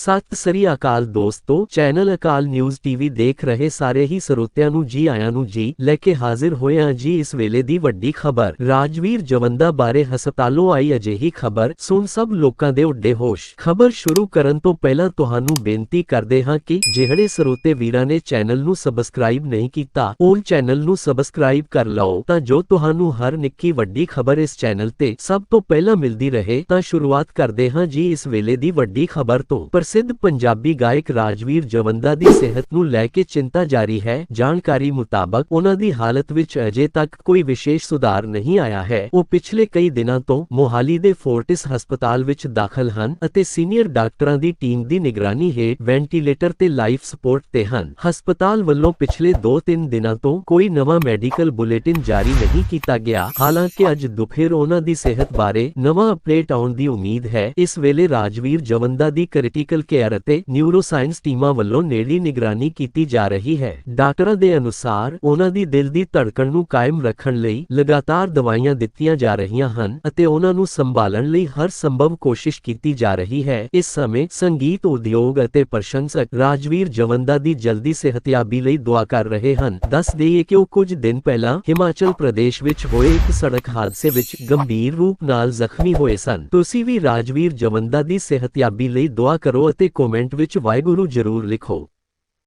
ਸਤਿ ਸ੍ਰੀ ਅਕਾਲ ਦੋਸਤੋ, ਚੈਨਲ ਅਕਾਲ news TV ਦੇਖ ਰਹੇ ਸਾਰੇ ਹੀ ਸਰੋਤਿਆਂ ਨੂੰ ਜੀ ਆਇਆਂ ਨੂੰ ਜੀ ਲੈ ਕੇ ਹਾਜ਼ਰ ਹੋਏ ਹਾਂ ਜੀ ਇਸ ਵੇਲੇ ਦੀ ਵੱਡੀ ਖਬਰ। ਰਾਜਵੀਰ ਜਵੰਦਾ ਬਾਰੇ ਹਸਪਤਾਲੋਂ ਆਈ ਅਜਿਹੀ ਖਬਰ ਸੁਣ ਸਭ ਲੋਕਾਂ ਦੇ ਉੱਡੇ ਹੋਸ਼। ਖਬਰ ਸ਼ੁਰੂ ਕਰਨ ਤੋਂ ਪਹਿਲਾਂ ਤੁਹਾਨੂੰ ਬੇਨਤੀ ਕਰਦੇ ਹਾਂ ਕਿ ਜਿਹੜੇ ਸਰੋਤੇ ਵੀਰਾਂ ਨੇ ਚੈਨਲ ਨੂੰ ਸਬਸਕ੍ਰਾਈਬ ਨਹੀਂ ਕੀਤਾ, ਉਹ ਚੈਨਲ ਨੂੰ ਸਬਸਕ੍ਰਾਈਬ ਕਰ ਲਓ। ਤਾਂ ਜੋ ਤੁਹਾਨੂੰ ਹਰ ਨਿੱਕੀ ਵੱਡੀ ਖਬਰ ਇਸ ਚੈਨਲ ਤੇ ਸਭ ਤੋਂ ਪਹਿਲਾਂ ਮਿਲਦੀ ਰਹੇ, ਤਾਂ ਸ਼ੁਰੂਆਤ ਕਰਦੇ ਹਾਂ ਜੀ ਇਸ ਵੇਲੇ ਦੀ ਵੱਡੀ ਖਬਰ ਤੋਂ। ਪ੍ਰਸਿੱਧ ਪੰਜਾਬੀ ਗਾਇਕ ਰਾਜਵੀਰ ਜਵੰਦਾ ਦੀ ਸਿਹਤ ਨੂੰ ਲੈ ਕੇ ਚਿੰਤਾ ਜਾਰੀ ਹੈ। ਜਾਣਕਾਰੀ ਮੁਤਾਬਕ ਉਹਨਾਂ ਦੀ ਹਾਲਤ ਵਿੱਚ ਅਜੇ ਤੱਕ ਕੋਈ ਵਿਸ਼ੇਸ਼ ਸੁਧਾਰ ਨਹੀਂ ਆਇਆ ਹੈ। ਉਹ ਪਿਛਲੇ ਕਈ ਦਿਨਾਂ ਤੋਂ ਮੋਹਾਲੀ ਦੇ ਫੋਰਟਿਸ ਹਸਪਤਾਲ ਵਿੱਚ ਦਾਖਲ ਹਨ ਅਤੇ ਸੀਨੀਅਰ ਡਾਕਟਰਾਂ ਦੀ ਟੀਮ ਦੀ ਨਿਗਰਾਨੀ ਹੇਠ ਵੈਂਟੀਲੇਟਰ ਤੇ ਲਾਈਫ ਸਪੋਰਟ ਤੇ ਹਨ। ਹਸਪਤਾਲ ਵੱਲੋਂ ਪਿਛਲੇ 2-3 ਦਿਨਾਂ ਤੋਂ ਕੋਈ ਨਵਾਂ ਮੈਡੀਕਲ ਬੁਲੇਟਿਨ ਜਾਰੀ ਨਹੀਂ ਕੀਤਾ ਗਿਆ। ਹਾਲਾਂਕਿ ਅੱਜ ਦੁਪਹਿਰ ਉਹਨਾਂ ਦੀ ਸਿਹਤ ਬਾਰੇ ਨਵਾਂ ਅਪਡੇਟ ਆਉਣ ਦੀ ਉਮੀਦ ਹੈ। ਇਸ ਵੇਲੇ ਰਾਜਵੀਰ ਜਵੰਦਾ ਦੀ ਕ੍ਰਿਟੀਕਲ ਕੇਅਰ ਅਤੇ ਨਿਊਰੋਸਾਇੰਸ ਟੀਮਾਂ ਵੱਲੋਂ ਨੇੜਲੀ ਨਿਗਰਾਨੀ ਕੀਤੀ ਜਾ ਰਹੀ ਹੈ। ਡਾਕਟਰਾਂ ਦੇ ਅਨੁਸਾਰ, ਉਹਨਾਂ ਦੀ ਦਿਲ ਦੀ ਧੜਕਣ ਨੂੰ ਕਾਇਮ ਰੱਖਣ ਲਈ ਲਗਾਤਾਰ ਦਵਾਈਆਂ ਦਿੱਤੀਆਂ ਜਾ ਰਹੀਆਂ ਹਨ ਅਤੇ ਉਹਨਾਂ ਨੂੰ ਸੰਭਾਲਣ ਲਈ ਹਰ ਸੰਭਵ ਕੋਸ਼ਿਸ਼ ਕੀਤੀ ਜਾ ਰਹੀ ਹੈ। ਇਸ ਸਮੇਂ ਸੰਗੀਤ ਉਦਯੋਗ ਅਤੇ ਪ੍ਰਸ਼ੰਸਕ ਰਾਜਵੀਰ ਜਵੰਦਾ ਦੀ ਜਲਦੀ ਸਿਹਤਯਾਬੀ ਲਈ ਦੁਆ ਕਰ ਰਹੇ ਹਨ। ਦੱਸ ਦੇਈਏ ਕਿ ਉਹ ਕੁਝ ਦਿਨ ਪਹਿਲਾਂ ਹਿਮਾਚਲ ਪ੍ਰਦੇਸ਼ ਵਿੱਚ ਹੋਏ ਇੱਕ ਸੜਕ ਹਾਦਸੇ ਵਿੱਚ ਗੰਭੀਰ ਰੂਪ ਨਾਲ ਜ਼ਖਮੀ ਹੋਏ ਸਨ। ਤੁਸੀਂ ਵੀ ਰਾਜਵੀਰ ਜਵੰਦਾ ਦੀ ਸਿਹਤਯਾਬੀ ਲਈ ਦੁਆ ਕਰੋ। ਕਰੋ ਅਤੇ ਕਮੈਂਟ ਵਿੱਚ ਵਾਹਿਗੁਰੂ ਜ਼ਰੂਰ ਲਿਖੋ।